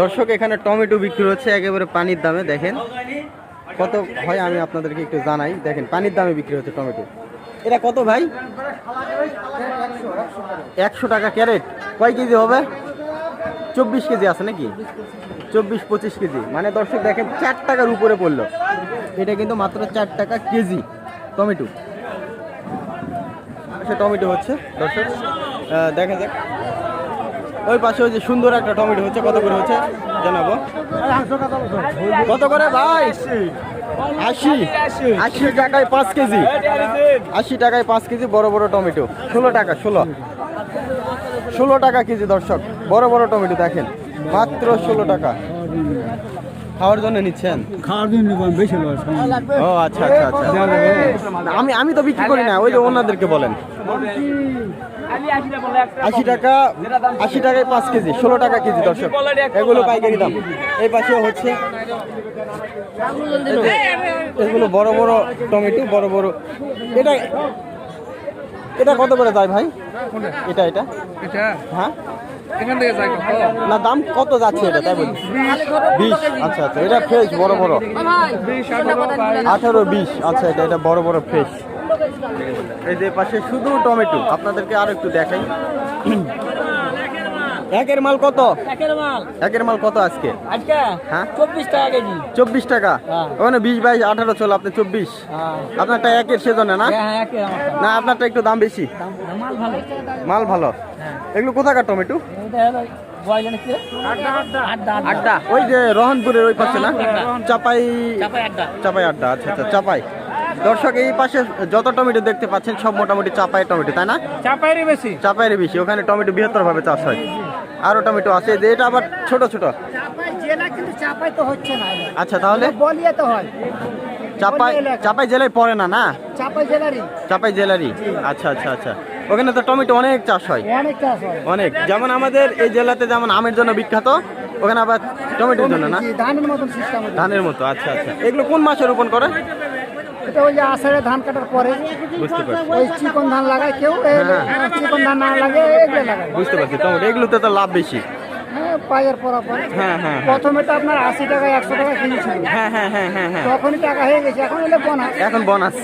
দর্শক, এখানে টমেটো বিক্রি হচ্ছে একেবারে পানির দামে, দেখেন। কত হয় আমি আপনাদেরকে একটু জানাই। দেখেন, পানির দামে বিক্রি হচ্ছে টমেটো। এটা কত ভাই? একশো টাকা ক্যারেট। কয় কেজি হবে? চব্বিশ কেজি আছে নাকি? চব্বিশ পঁচিশ কেজি। মানে দর্শক, দেখেন, চার টাকার উপরে পড়ল। এটা কিন্তু মাত্র চার টাকা কেজি টমেটো। সে টমেটো হচ্ছে, দর্শক দেখা যাক। ওই পাশে ওই যে সুন্দর একটা টমেটো হচ্ছে, কত করে হচ্ছে জানাব? কত করে ভাই? আশি। আশি টাকায় পাঁচ কেজি। আশি টাকায় পাঁচ কেজি বড় বড় টমেটো। ষোলো টাকা, ষোলো। ষোলো টাকা কেজি দর্শক, বড় বড় টমেটো দেখেন, মাত্র ষোলো টাকা। খাওয়ার জন্য নিচ্ছেন? খাওয়ার জন্য বেশি লস ও আচ্ছা আচ্ছা আচ্ছা। আমি আমি তো বিক্রি করি না ওই যে ওনাদেরকে বলেন। আশি টাকা আশি টাকায় পাঁচ কেজি ষোলো টাকা কেজি দর্শক। এগুলো পাইকারি দাম। এই পাশে হচ্ছে। এগুলো বড় বড় টমেটো বড় বড়। এটা এটা কত করে যায় ভাই? এটা? এটা? হ্যাঁ? এখান থেকে যায় কত না, দাম কত যাচ্ছে এটা, তাই বলি বিশ আচ্ছা আচ্ছা এটা ফ্রেশ বড় বড়। আঠারো, বিশ আচ্ছা এটা এটা বড় বড় ফ্রেশ এই যে পাশে শুধু টমেটো, আপনাদেরকে আর একটু দেখাই। একের মাল কত? একের মাল। একের মাল কত আজকে? আজকে হ্যাঁ? চব্বিশ টাকা কেজি। চব্বিশ টাকা? হ্যাঁ। ওখানে বিশ বাইশ আঠারো চলো আপনি চব্বিশ। হ্যাঁ। আপনারটা একের সেজনে না? হ্যাঁ না আপনারটা একটু দাম বেশি। দাম মাল ভালো। মাল ভালো। হ্যাঁ। এগুলো কোথাকার টমেটো আড্ডা আড্ডা। আড্ডা আড্ডা। ওই যে রহনপুরের ওই পাশে না? চাপাই চাপাই আড্ডা। আচ্ছা আচ্ছা চাপাই। দর্শক এই পাশে যত টমেটো দেখতে পাচ্ছেন সব মোটামুটি চাপাই টমেটো তাই না? চাপাইরই বেশি। চাপাইয়ের বেশি। ওখানে টমেটো বৃহত্তর ভাবে চাষ হয়। আরও টমেটো আছে যে এটা আবার ছোট ছোট। আচ্ছা তাহলে? চাপাই চাপাই জেলায় পড়ে না না? চাপাই জেলারই। আচ্ছা আচ্ছা আচ্ছা। ওখানে তো টমেটো অনেক চাষ হয়। অনেক যেমন আমাদের এই জেলাতে যেমন আমের জন্য বিখ্যাত ওখানে আবার টমেটোর জন্য না? ধানের ধানের মতো আচ্ছা আচ্ছা। এগুলো কোন মাসে রোপণ করে এটা ওই যে আষাঢ়ে ধান কাটার পরে বুঝতে পারছি। ওই চিকন ধান লাগায় কেউ হ্যাঁ। চিকন ধান না লাগে এগুলো লাগায়। বুঝতে পারছি। টমেটো এগুলোতে তো লাভ বেশি। হ্যাঁ পায়ের পরা পরে হ্যাঁ হ্যাঁ হ্যাঁ। প্রথমে তো আপনার আশি টাকা একশো টাকা হ্যাঁ হ্যাঁ হ্যাঁ হ্যাঁ হ্যাঁ। তখনই টাকা হয়ে গেছে এখন বোনাস এখন বোনাস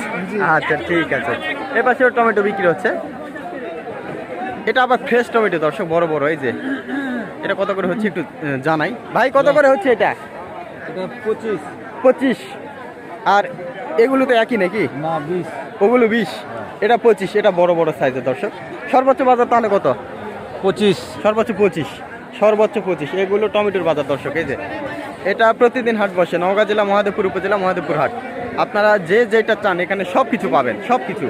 আচ্ছা ঠিক আছে। টমেটো বিক্রি হচ্ছে। এটা আবার ফ্রেশ টমেটো দর্শক বড় বড় এই যে। এটা কত করে হচ্ছে একটু জানাই। ভাই কত করে হচ্ছে এটা? এটা পঁচিশ। পঁচিশ। আর এগুলো তো একই নাকি? না বিশ। ওগুলো বিশ। এটা পঁচিশ এটা বড় বড় সাইজের দর্শক। সর্বোচ্চ বাজার তাহলে কত? পঁচিশ। সর্বোচ্চ পঁচিশ। সর্বোচ্চ পঁচিশ। এগুলো টমেটোর বাজার দর্শক এই যে। এটা প্রতিদিন হাট বসে নওগাঁ জেলা মহাদেবপুর উপজেলা মহাদেবপুর হাট। আপনারা যে যেটা চান এখানে সব কিছু পাবেন সব কিছু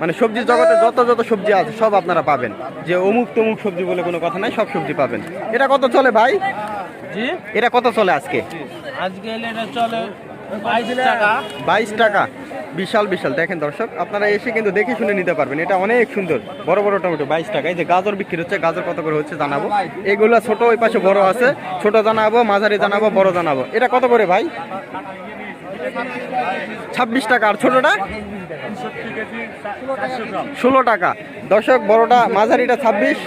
মানে সবজির জগতে যত যত সবজি আছে সব আপনারা পাবেন। যে অমুক তমুক সবজি বলে কোনো কথা নাই সব সবজি পাবেন। এটা কত চলে ভাই? জি। এটা কত চলে আজকে? আজকে এটা চলে বাইশ টাকা। বিশাল বিশাল। দেখেন দর্শক, আপনারা এসে কিন্তু দেখে শুনে নিতে পারবেন। এটা অনেক সুন্দর। বড় বড় টমেটো, বাইশ টাকা। এই যে গাজর বিক্রি হচ্ছে, গাজর কত করে হচ্ছে জানাব। এগুলো ছোট, ওই পাশে বড় আছে। ছোট জানাব, মাঝারি জানাব, বড় জানাব। এটা কত করে ভাই? ছাব্বিশ টাকা। আর ছোটটা? ষোলো টাকা। দর্শক, বড়টা, মাঝারিটা ছাব্বিশ,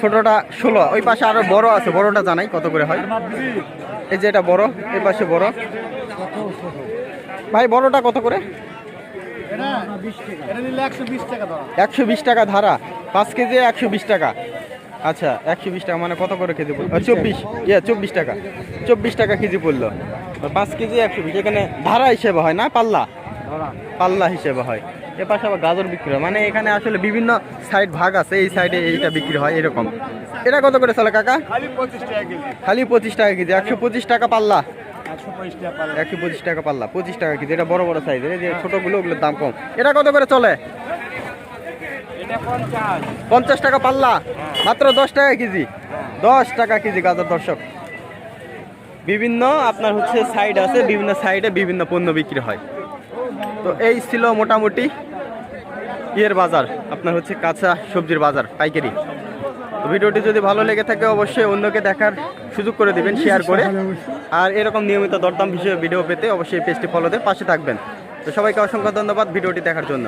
ছোটটা ষোলো। ওই পাশে আরও বড় আছে। বড়টা জানাই কত করে হয়। এই যে এটা বড়, এই পাশে বড়। ভাই বড়টা কত করে? একশো বিশ টাকা ধরা। পাঁচ কেজি একশো বিশ টাকা। আচ্ছা একশো বিশ টাকা মানে কত করে কেজি পড়ল? চব্বিশ। ইয়ে চব্বিশ টাকা। চব্বিশ টাকা কেজি পড়ল। পাঁচ কেজি একশো বিশ। এখানে ধারা হিসেবে হয় না? পাল্লা? পাল্লা হিসেবে হয়। এ পাশে আবার গাজর বিক্রি হয়। মানে এখানে আসলে বিভিন্ন সাইড ভাগ আছে। এই সাইডে এইটা বিক্রি হয় এরকম। এটা কত করে চলে কাকা? খালি পঁচিশ টাকা কেজি। খালি পঁচিশ টাকা কেজি। একশো পঁচিশ টাকা পাল্লা। একশো পঁচিশ টাকা পাল্লা। পঁচিশ টাকা কেজি এটা বড় বড় সাইজের এই যে ছোটগুলো ওগুলোর দাম কম। এটা কত করে চলে? এটা পঞ্চাশ। টাকা পাল্লা মাত্র দশ টাকা কেজি। দশ টাকা কেজি গাজর দর্শক। বিভিন্ন আপনার হচ্ছে সাইড আছে বিভিন্ন সাইডে বিভিন্ন পণ্য বিক্রি হয়। তো এই ছিল মোটামুটি ইয়ের বাজার আপনার হচ্ছে কাঁচা সবজির বাজার পাইকারি। তো ভিডিওটি যদি ভালো লেগে থাকে অবশ্যই অন্যকে দেখার সুযোগ করে দেবেন শেয়ার করে। আর এরকম নিয়মিত দরদাম বিষয়ে ভিডিও পেতে অবশ্যই পেজটি ফলো দিয়ে পাশে থাকবেন। তো সবাইকে অসংখ্য ধন্যবাদ ভিডিওটি দেখার জন্য।